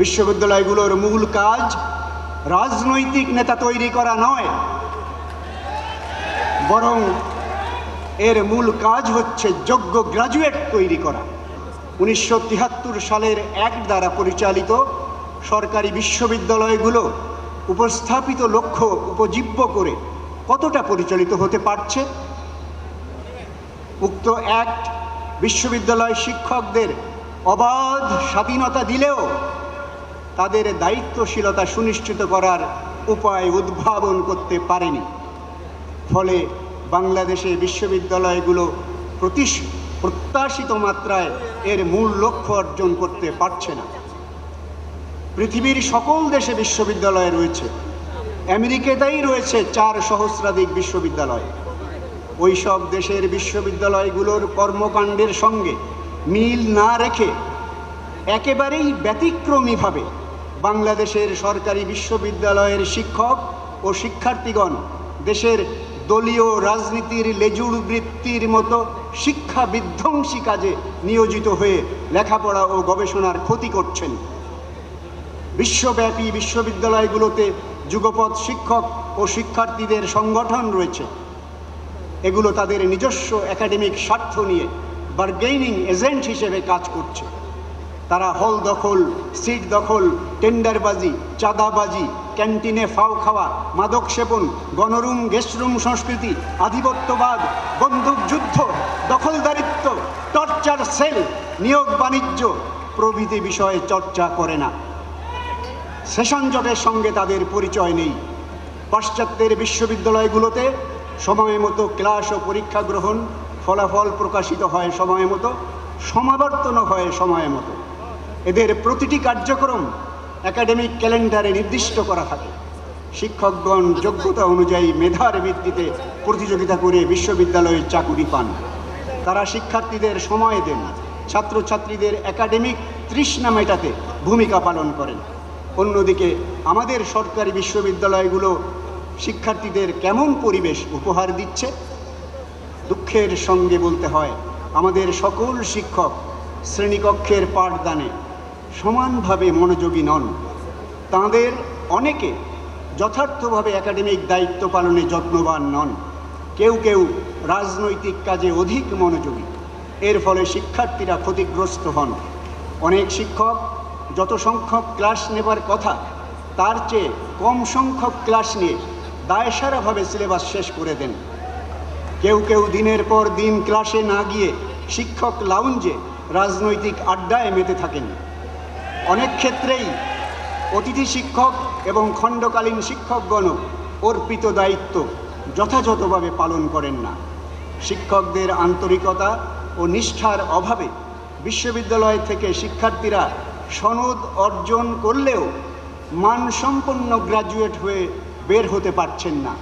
বিশ্ববিদ্যালয়গুলোর মূল কাজ রাজনৈতিক নেতা তৈরি করা নয়, বরং এর মূল কাজ হচ্ছে যোগ্য গ্রাজুয়েট তৈরি করা। উনিশশো তিয়াত্তর সালের এক দ্বারা পরিচালিত সরকারি বিশ্ববিদ্যালয়গুলো উপস্থাপিত লক্ষ্য উপজীব্য করে কতটা পরিচালিত হতে পারছে? উক্ত অ্যাক্ট বিশ্ববিদ্যালয় শিক্ষকদের অবাধ স্বাধীনতা দিলেও তাদের দায়িত্বশীলতা সুনিশ্চিত করার উপায় উদ্ভাবন করতে পারেনি। ফলে বাংলাদেশে বিশ্ববিদ্যালয়গুলো প্রতিশ, প্রত্যাশিত মাত্রায় এর মূল লক্ষ্য অর্জন করতে পারছে না। পৃথিবীর সকল দেশে বিশ্ববিদ্যালয় রয়েছে। আমেরিকাতেই রয়েছে চার সহস্রাধিক বিশ্ববিদ্যালয়। ওই সব দেশের বিশ্ববিদ্যালয়গুলোর কর্মকাণ্ডের সঙ্গে মিল না রেখে একেবারেই ব্যতিক্রমীভাবে বাংলাদেশের সরকারি বিশ্ববিদ্যালয়ের শিক্ষক ও শিক্ষার্থীগণ দেশের দলীয় রাজনীতির লেজুড় বৃত্তির মতো শিক্ষা বিধ্বংসী কাজে নিয়োজিত হয়ে লেখাপড়া ও গবেষণার ক্ষতি করছেন। বিশ্বব্যাপী বিশ্ববিদ্যালয়গুলোতে যুগপৎ শিক্ষক ও শিক্ষার্থীদের সংগঠন রয়েছে। এগুলো তাদের নিজস্ব একাডেমিক স্বার্থ নিয়ে বার্গেইনিং এজেন্ট হিসেবে কাজ করছে। তারা হল দখল, সিট দখল, টেন্ডারবাজি, চাঁদাবাজি, ক্যান্টিনে ফাও খাওয়া, মাদক সেবন, গণরুম, গেস্টরুম সংস্কৃতি, আধিপত্যবাদ বন্দুকযুদ্ধ দখলদারিত্ব, টর্চার সেল, নিয়োগ বাণিজ্য, প্রভৃতি বিষয়ে চর্চা করে না। সেশন জটের সঙ্গে তাদের পরিচয় নেই। পাশ্চাত্যের বিশ্ববিদ্যালয়গুলোতে সময় মতো ক্লাস ও পরীক্ষা গ্রহণ, ফলাফল প্রকাশিত হয় সময় মতো, সমাবর্তনও হয় সময় মতো। এদের প্রতিটি কার্যক্রম একাডেমিক ক্যালেন্ডারে নির্দিষ্ট করা থাকে। শিক্ষকগণ যোগ্যতা অনুযায়ী মেধার ভিত্তিতে প্রতিযোগিতা করে বিশ্ববিদ্যালয়ে চাকুরি পান। তারা শিক্ষার্থীদের সময় দেন, ছাত্রছাত্রীদের একাডেমিক তৃষ্ণা মেটাতে ভূমিকা পালন করেন। অন্যদিকে আমাদের সরকারি বিশ্ববিদ্যালয়গুলো শিক্ষার্থীদের কেমন পরিবেশ উপহার দিচ্ছে? দুঃখের সঙ্গে বলতে হয়, আমাদের সকল শিক্ষক শ্রেণীকক্ষের পাঠদানে সমানভাবে মনোযোগী নন। তাঁদের অনেকে যথার্থভাবে একাডেমিক দায়িত্ব পালনে যত্নবান নন। কেউ কেউ রাজনৈতিক কাজে অধিক মনোযোগী। এর ফলে শিক্ষার্থীরা ক্ষতিগ্রস্ত হন। অনেক শিক্ষক যত সংখ্যক ক্লাস নেবার কথা, তার চেয়ে কম সংখ্যক ক্লাস নিয়ে দায়সারাভাবে সিলেবাস শেষ করে দেন। কেউ কেউ দিনের পর দিন ক্লাসে না গিয়ে শিক্ষক লাউঞ্জে রাজনৈতিক আড্ডায় মেতে থাকেন। অনেক ক্ষেত্রেই অতিথি শিক্ষক এবং খণ্ডকালীন শিক্ষকগণ অর্পিত দায়িত্ব যথাযথভাবে পালন করেন না। শিক্ষকদের আন্তরিকতা ও নিষ্ঠার অভাবে বিশ্ববিদ্যালয় থেকে শিক্ষার্থীরা সনদ অর্জন করলেও মানসম্পন্ন গ্রাজুয়েট হয়ে বের হতে পারছেন না।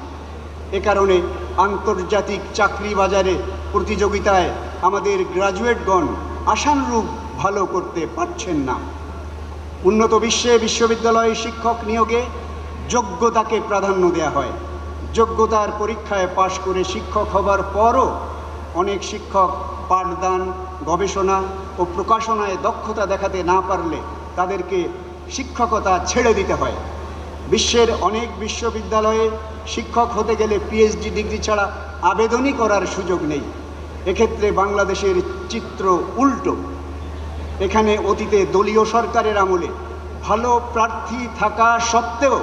এ কারণে আন্তর্জাতিক চাকরি বাজারে প্রতিযোগিতায় আমাদের গ্রাজুয়েটগণ আশানুরূপ ভালো করতে পারছেন না। উন্নত বিশ্বে বিশ্ববিদ্যালয়ে শিক্ষক নিয়োগে যোগ্যতাকে প্রাধান্য দেওয়া হয়। যোগ্যতার পরীক্ষায় পাশ করে শিক্ষক হবার পরও অনেক শিক্ষক পাঠদান, গবেষণা ও প্রকাশনায় দক্ষতা দেখাতে না পারলে তাদেরকে শিক্ষকতা ছেড়ে দিতে হয়। বিশ্বের অনেক বিশ্ববিদ্যালয়ে শিক্ষক হতে গেলে পিএইচডি ডিগ্রি ছাড়া আবেদনই করার সুযোগ নেই। এক্ষেত্রে বাংলাদেশের চিত্র উল্টো। এখানে অতীতে দলীয় সরকারের আমলে ভালো প্রার্থী থাকা সত্ত্বেও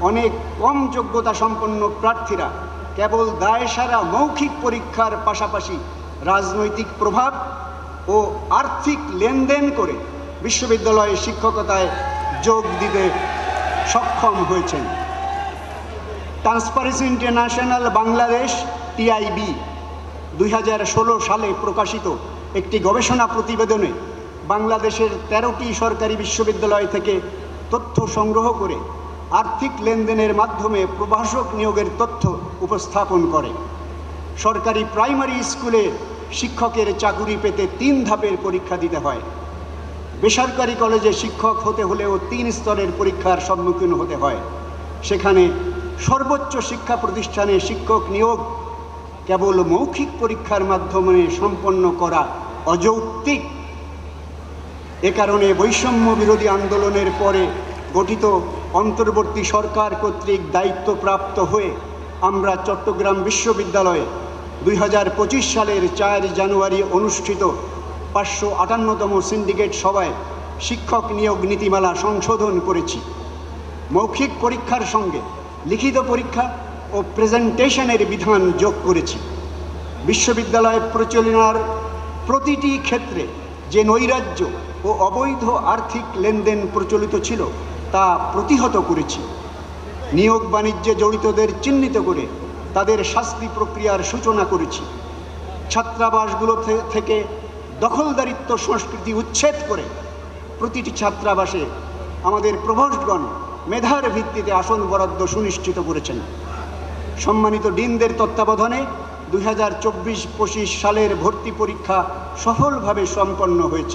অনেক কম যোগ্যতা সম্পন্ন প্রার্থীরা কেবল দায়সারা মৌখিক পরীক্ষার পাশাপাশি রাজনৈতিক প্রভাব ও আর্থিক লেনদেন করে বিশ্ববিদ্যালয়ে শিক্ষকতায় যোগ দিতে সক্ষম হয়েছেন। ট্রান্সপারেন্সি ইন্টারন্যাশনাল বাংলাদেশ, টিআইবি, দুই হাজার ষোলো সালে প্রকাশিত একটি গবেষণা প্রতিবেদনে বাংলাদেশের তেরোটি সরকারি বিশ্ববিদ্যালয় থেকে তথ্য সংগ্রহ করে আর্থিক লেনদেনের মাধ্যমে প্রভাষক নিয়োগের তথ্য উপস্থাপন করে। সরকারি প্রাইমারি স্কুলে শিক্ষকের চাকুরি পেতে তিন ধাপের পরীক্ষা দিতে হয়। বেসরকারি কলেজে শিক্ষক হতে হলেও তিন স্তরের পরীক্ষার সম্মুখীন হতে হয়। সেখানে সর্বোচ্চ শিক্ষা প্রতিষ্ঠানে শিক্ষক নিয়োগ কেবল মৌখিক পরীক্ষার মাধ্যমে সম্পন্ন করা অযৌক্তিক। এ কারণে বৈষম্য বিরোধী আন্দোলনের পরে গঠিত অন্তর্বর্তী সরকার কর্তৃক দায়িত্বপ্রাপ্ত হয়ে আমরা চট্টগ্রাম বিশ্ববিদ্যালয়ে দুই হাজার পঁচিশ সালের চার জানুয়ারি অনুষ্ঠিত পাঁচশো আটান্নতম সিন্ডিকেট সভায় শিক্ষক নিয়োগ নীতিমালা সংশোধন করেছি। মৌখিক পরীক্ষার সঙ্গে লিখিত পরীক্ষা ও প্রেজেন্টেশনের বিধান যোগ করেছি। বিশ্ববিদ্যালয় প্রচলনার প্রতিটি ক্ষেত্রে যে নৈরাজ্য ও অবৈধ আর্থিক লেনদেন প্রচলিত ছিল, তা প্রতিহত করেছি। নিয়োগ বাণিজ্যে জড়িতদের চিহ্নিত করে তাদের শাস্তি প্রক্রিয়ার সূচনা করেছি। ছাত্রাবাসগুলো থেকে দখলদারিত্ব সংস্কৃতি উচ্ছেদ করে প্রতিটি ছাত্রাবাসে আমাদের প্রভোষ্টগণ মেধার ভিত্তিতে আসন বরাদ্দ সুনিশ্চিত করেছেন। সম্মানিত ডিনদের তত্ত্বাবধানে দুই হাজার চব্বিশ পঁচিশ সালের ভর্তি পরীক্ষা সফলভাবে সম্পন্ন হয়েছে।